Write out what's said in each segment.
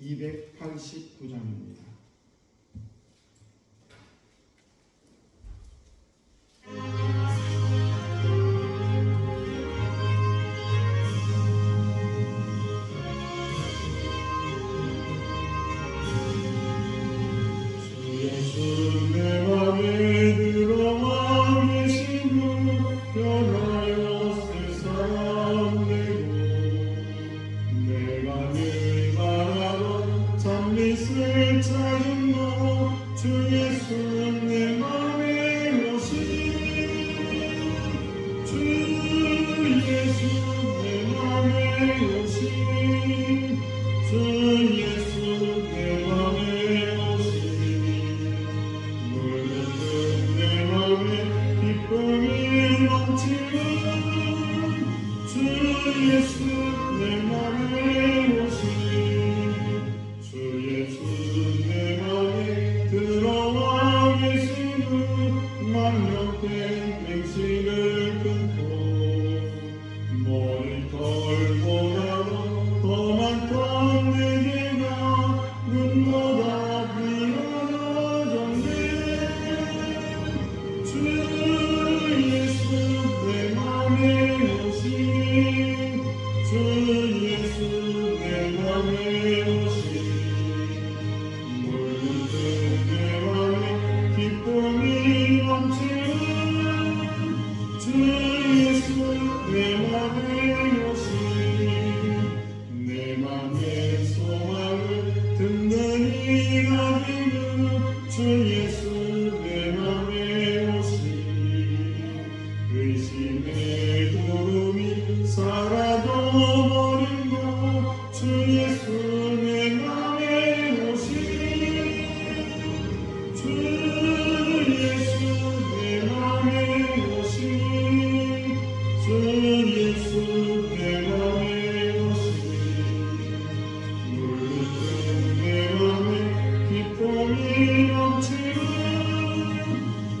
289장입니다. 예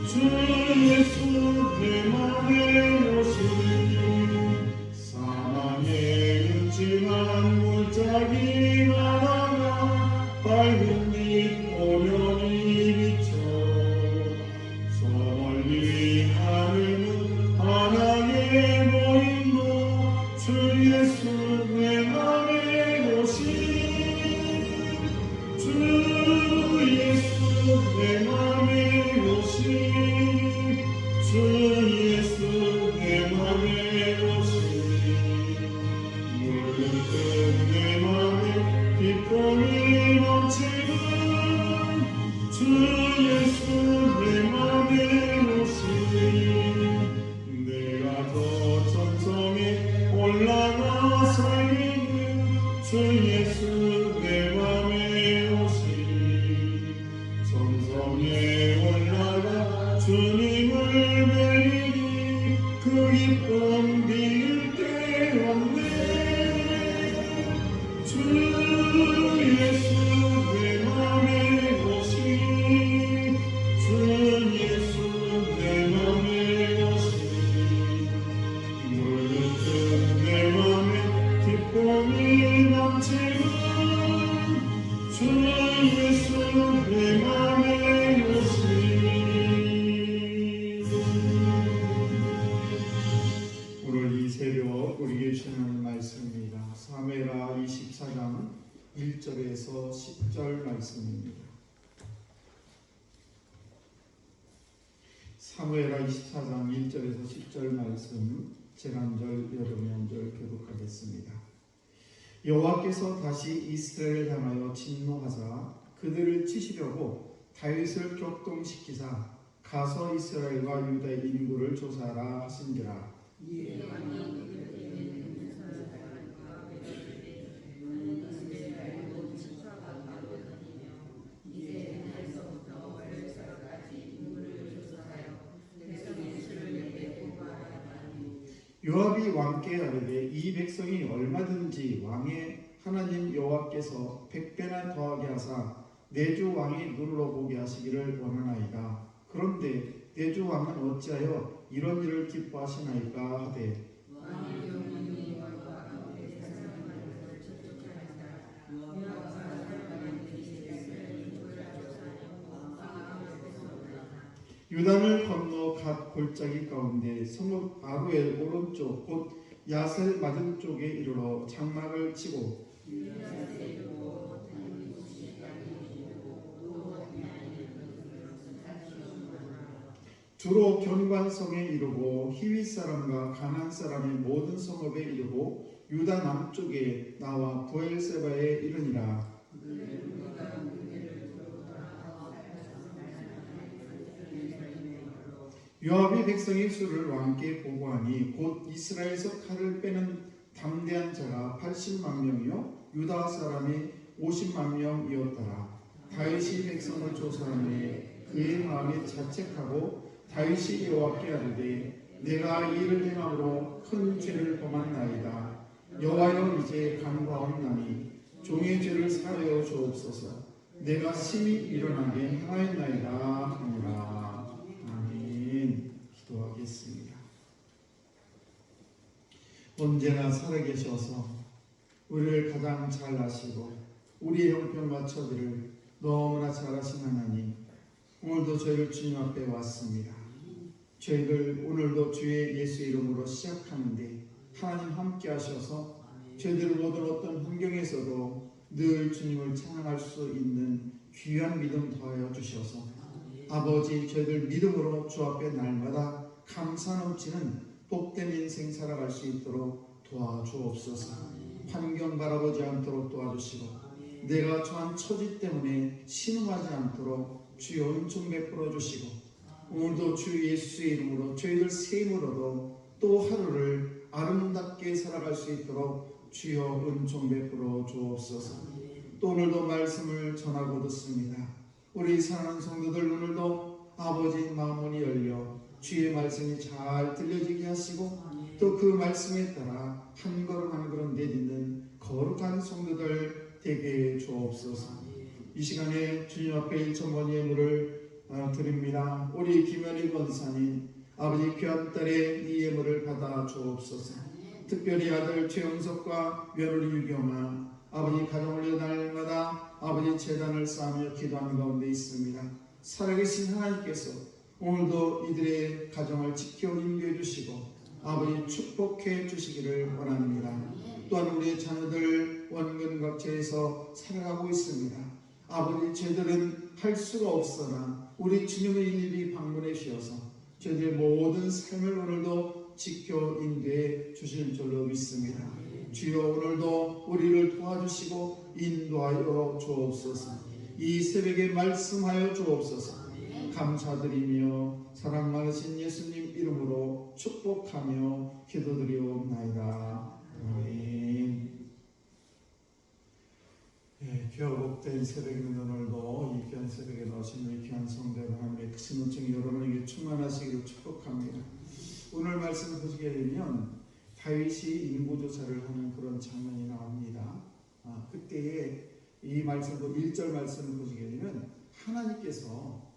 주 예수 내 맘에 성에 올라가 주님을 뵈니 그 기쁨 비일 때 왔네. 주 예수 내 맘에 오신 주 예수 내 맘에 오신 물든 내 맘에 기쁨이 넘치는 주 예수 내 맘에 재난절 여름연절 교독하겠습니다. 여호와께서 다시 이스라엘을 향하여 진노하사 그들을 치시려고 다윗을 격동시키사 가서 이스라엘과 유다의 인구를 조사하라 하신지라 요 왕께 아뢰되 이 백성이 얼마든지 왕의 하나님 여호와께서 백배나 더하게 하사 내주 왕이 눌러보게 하시기를 원하나이다. 그런데 내주 왕은 어찌하여 이런 일을 기뻐하시나이까 하되 유단을 건너 갓 골짜기 가운데 성읍 아루엘 오른쪽 곧 야셀 맞은 쪽에 이르러 장막을 치고 주로 견관성에 이르고 히윗 사람과 가난 사람의 모든 성읍에 이르고 유다 남쪽에 나와 부엘세바에 이르니라 요압이 백성의 수를 왕께 보고하니 곧 이스라엘에서 칼을 빼는 담대한 자가 80만 명이요 유다 사람이 50만 명이었더라. 다윗이 백성을 조사하매 그의 마음이 자책하고 다윗이 여호와께 아뢰되 내가 이 일을 행함으로 큰 죄를 범한나이다. 여호와여 이제 간과하옵나니 종의 죄를 사하여 주옵소서. 내가 심히 일어나게 행하였나이다 하니라 기도하겠습니다 언제나 살아계셔서 우리를 가장 잘 아시고 우리의 형편과 처지를 너무나 잘 아신 하나님 오늘도 저희를 주님 앞에 왔습니다. 저희들 오늘도 주의 예수 이름으로 시작하는데 하나님 함께 하셔서 저희들 모든 어떤 환경에서도 늘 주님을 찬양할 수 있는 귀한 믿음 더하여 주셔서 아버지 저희들 믿음으로 주 앞에 날마다 감사 넘치는 복된 인생 살아갈 수 있도록 도와주옵소서. 환경 바라보지 않도록 도와주시고 내가 처한 처지 때문에 신음하지 않도록 주여 은총 베풀어 주시고 오늘도 주 예수의 이름으로 저희들 새 힘으로도 또 하루를 아름답게 살아갈 수 있도록 주여 은총 베풀어 주옵소서. 또 오늘도 말씀을 전하고 듣습니다 우리 사랑하는 성도들 오늘도 아버지 마음문이 열려 주의 말씀이 잘 들려지게 하시고 또 그 말씀에 따라 한 걸음 한 걸음 내딛는 거룩한 성도들 되게 주옵소서 이 시간에 주님 앞에 1천번 예물을 어, 드립니다. 우리 김현희 권사님 아버지 귀한 딸의 이 예물을 받아 주옵소서. 특별히 아들 최영석과 며느리 유경아 아버지 가정을 날마다 아버지 재단을 쌓으며 기도하는 가운데 있습니다. 살아계신 하나님께서 오늘도 이들의 가정을 지켜 인도해 주시고 아버지 축복해 주시기를 원합니다. 또한 우리의 자녀들 원근각지에서 살아가고 있습니다. 아버지 저희들은 할 수가 없으나 우리 주님의 일일이 방문해 주셔서 저희들의 모든 삶을 오늘도 지켜 인도해 주실 줄로 믿습니다. 주여 오늘도 우리를 도와주시고 인도하여 주옵소서. 이 새벽에 말씀하여 주옵소서. 감사드리며 사랑 많으신 예수님 이름으로 축복하며 기도드리옵나이다. 아멘. 예, 귀하고 복된 새벽인 오늘도 이 귀한 새벽에 나오신 우리 귀한 성도 하나님의 크신 은총이 여러분에게 충만하시기를 축복합니다. 오늘 말씀을 보시게 되면 다윗이 인구조사를 하는 그런 장면이 나옵니다. 아, 그때에 이 말씀, 1절 말씀을 보시게 되면 하나님께서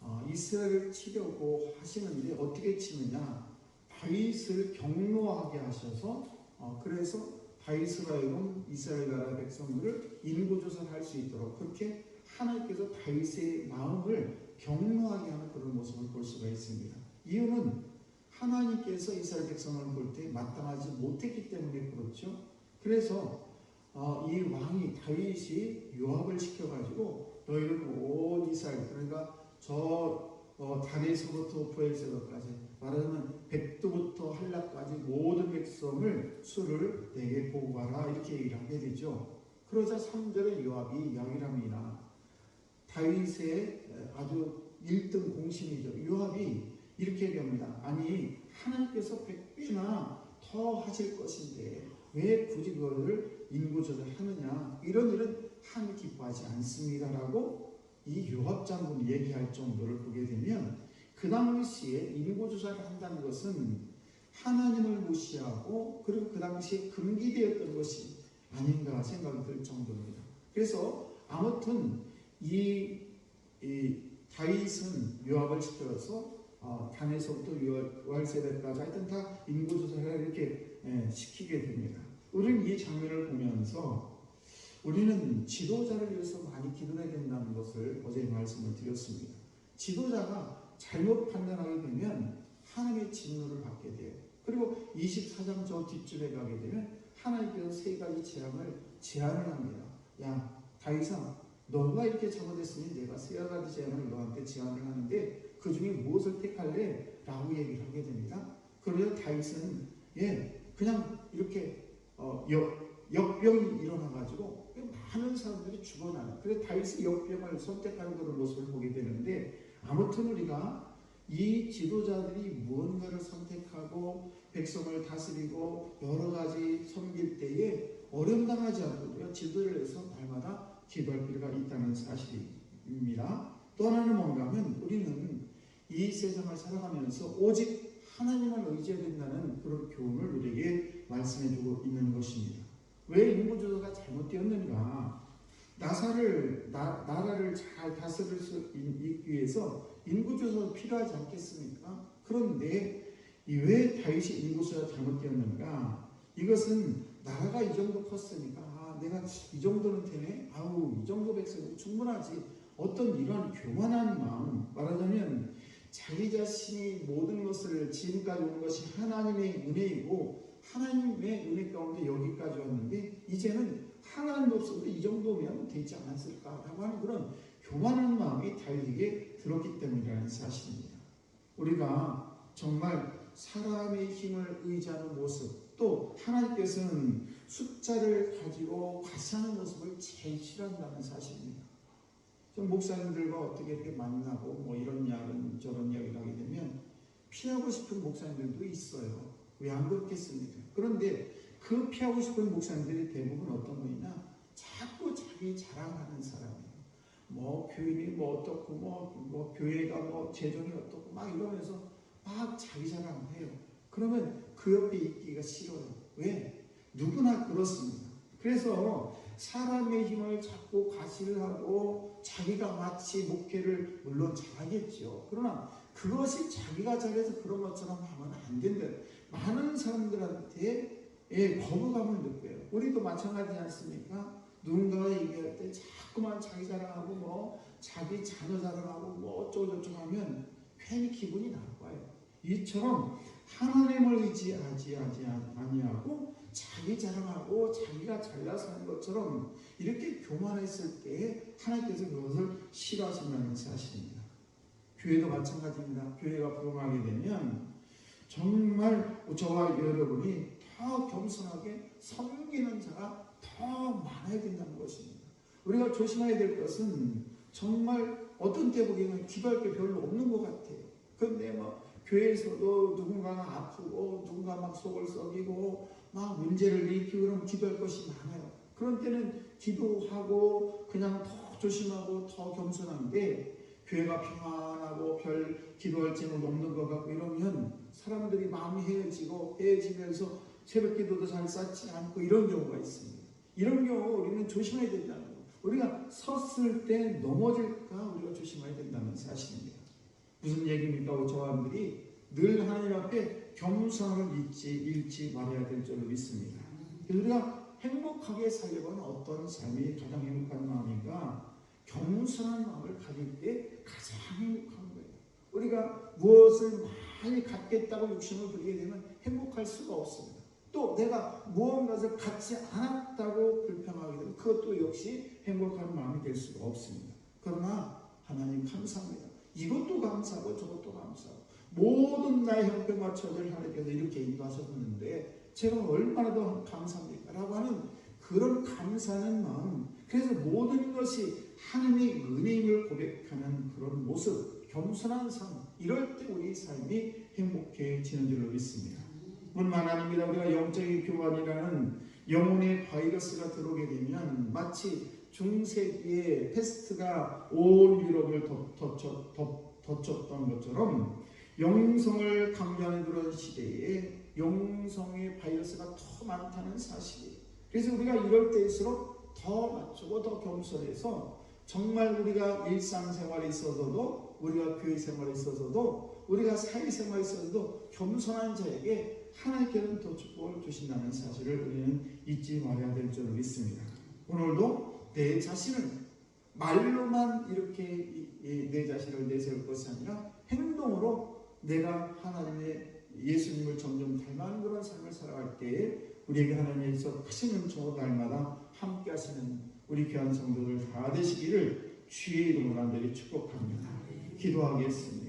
어, 이스라엘을 치려고 하시는데 어떻게 치느냐 다윗을 경로하게 하셔서 어, 그래서 다윗으로 하여금 이스라엘 나라 백성들을 인구조사를 할 수 있도록 그렇게 하나님께서 다윗의 마음을 경로하게 하는 그런 모습을 볼 수가 있습니다. 이유는 하나님께서 이스라엘 백성을 볼 때 마땅하지 못했기 때문에 그렇죠. 그래서 어, 이 왕이 다윗이 요압을 시켜가지고 너희는 온 이스라엘 그러니까 저 어, 단에서부터 부엘세바까지 말하자면 백두부터 한라까지 모든 백성을 수를 내게 보고하라 이렇게 얘기를 하게 되죠. 그러자 3절에 요압이 양이랍니다. 다윗의 아주 1등 공신이죠. 요압이 이렇게 얘기합니다. 아니 하나님께서 백배나 더 하실 것인데 왜 굳이 그거를 인구조절 하느냐 이런 일은 하나님 기뻐하지 않습니다 라고 이 요압 장군 얘기할 정도를 보게 되면 그 당시에 인구조사를 한다는 것은 하나님을 무시하고 그리고 그 당시에 금기되었던 것이 아닌가 생각이 들 정도입니다. 그래서 아무튼 이, 이 다윗은 요압을 시켜서 어, 단에서부터 월세대까지 하여튼 다 인구조사를 이렇게 예, 시키게 됩니다. 우리는 이 장면을 보면서 우리는 지도자를 위해서 많이 기도해야 된다는 것을 어제 말씀을 드렸습니다. 지도자가 잘못 판단하게 되면 하나님의 진노를 받게 돼요. 그리고 24장 저 뒷줄에 가게 되면 하나님께서 세 가지 재앙을 제안을 합니다. 야 다윗아 너가 이렇게 잘못했으니 내가 세 가지 재앙을 너한테 제안을 하는데 그 중에 무엇을 택할래? 라고 얘기를 하게 됩니다. 그래서 다윗은 예 그냥 이렇게 어, 역, 역병이 일어나가지고 많은 사람들이 죽어나요. 그래서 다윗이 역병을 선택하는 그런 모습을 보게 되는데 아무튼 우리가 이 지도자들이 무언가를 선택하고 백성을 다스리고 여러 가지 섬길 때에 어려움 당하지 않고 우리가 지도를 해서 날마다 기도할 필요가 있다는 사실입니다. 또 하나는 뭔가 하면 우리는 이 세상을 살아가면서 오직 하나님을 의지해야 된다는 그런 교훈을 우리에게 말씀해주고 있는 것입니다. 왜 인구조사가 잘못되었는가? 나사를 나, 나라를 잘 다스릴 수 있기 위해서 인구조사가 필요하지 않겠습니까? 그런데 왜 다윗이 인구조사가 잘못되었는가? 이것은 나라가 이 정도 컸으니까 아, 내가 이 정도는 되네. 아우 이 정도 백성이 충분하지. 어떤 이런 교만한 마음 말하자면 자기 자신이 모든 것을 지금까지 온 것이 하나님의 은혜이고 하나님의 은혜 가운데 여기까지 왔는데 이제는 하나님 없어도 이 정도면 되지 않았을까라고 하는 그런 교만한 마음이 다윗에게 들었기 때문이라는 사실입니다. 우리가 정말 사람의 힘을 의지하는 모습 또 하나님께서는 숫자를 가지고 과시하는 모습을 제일 싫어한다는 사실입니다. 좀 목사님들과 어떻게 이렇게 만나고 뭐 이런 이야기 저런 이야기를 하게 되면 피하고 싶은 목사님들도 있어요. 왜 안 그렇겠습니까? 그런데 그 피하고 싶은 목사님들이 대부분 어떤 분이냐? 자꾸 자기 자랑하는 사람이에요. 뭐 교인이 뭐 어떻고 뭐, 뭐 교회가 뭐 재정이 어떻고 막 이러면서 막 자기 자랑을 해요. 그러면 그 옆에 있기가 싫어요. 왜? 누구나 그렇습니다. 그래서 사람의 힘을 자꾸 과시를 하고 자기가 마치 목회를 물론 잘하겠죠. 그러나 그것이 자기가 잘해서 그런 것처럼 하면 안 된다. 많은 사람들한테 예, 거부감을 느껴요. 우리도 마찬가지지 않습니까? 누군가가 얘기할 때 자꾸만 자기 자랑하고 뭐 자기 자녀 자랑하고 뭐 어쩌고저쩌고 하면 괜히 기분이 나빠요. 이처럼 하나님을 의지하지 아니하고 자기 자랑하고 자기가 잘나서 하는 것처럼 이렇게 교만했을 때 하나님께서 그것을 싫어하신다는 사실입니다. 교회도 마찬가지입니다. 교회가 부흥하게 되면 정말 저와 여러분이 더 겸손하게 섬기는 자가 더 많아야 된다는 것입니다. 우리가 조심해야 될 것은 정말 어떤 때 보기에는 기도할 게 별로 없는 것 같아요. 근데 뭐 교회에서도 누군가가 아프고 누군가 막 속을 썩이고 막 문제를 일으키고 그러면 기도할 것이 많아요. 그런 때는 기도하고 그냥 더 조심하고 더 겸손한데 교회가 평안하고 별 기도할 제목 없는 것 같고 이러면 사람들이 마음이 헤어지고 헤어지면서 새벽 기도도 잘 쌓지 않고 이런 경우가 있습니다. 이런 경우 우리는 조심해야 된다는 거. 우리가 섰을 때 넘어질까 우리가 조심해야 된다는 사실입니다. 무슨 얘기입니까? 저사람들이 늘 하나님 앞에 겸손을 잊지 잃지 말아야 될 줄로 믿습니다. 우리가 행복하게 살려면 어떤 삶이 가장 행복한 마음인가? 겸손한 마음을 가질 때 가장 행복한 거예요. 우리가 무엇을 많이 갖겠다고 욕심을 부리게 되면 행복할 수가 없습니다. 또 내가 무언가를 갖지 않았다고 불평하게 되면 그것도 역시 행복한 마음이 될 수가 없습니다. 그러나 하나님 감사합니다. 이것도 감사하고 저것도 감사하고 모든 나의 형편과 처지를 하나님께서 이렇게 인도하셨는데 제가 얼마나 더 감사합니까? 라고 하는 그런 감사하는 마음 그래서 모든 것이 하나님의 은혜임을 고백하는 그런 모습 겸손한 삶 이럴 때 우리 삶이 행복해지는 줄로 믿습니다. 뿐만 아닙니다. 우리가 영적인 교환이라는 영혼의 바이러스가 들어오게 되면 마치 중세기에 패스트가 온 유럽을 덮쳤, 던 것처럼 영성을 강조하는 그런 시대에 영성의 바이러스가 더 많다는 사실이에요. 그래서 우리가 이럴 때일수록 더 맞추고 더 겸손해서 정말 우리가 일상생활에 있어서도 우리가 교회 생활에 있어서도 우리가 사회생활에 있어서도 겸손한 자에게 하나님께는 더 축복을 주신다는 사실을 우리는 잊지 말아야 될 줄로 믿습니다. 오늘도 내 자신을 말로만 이렇게 내 자신을 내세울 것이 아니라 행동으로 내가 하나님의 예수님을 점점 닮아가는 그런 삶을 살아갈 때에 우리에게 하나님께서 크신 은총으로 날마다 함께 하시는 우리 귀한 성도들 다 되시기를 주의 간절히 축복합니다. 기도하겠습니다.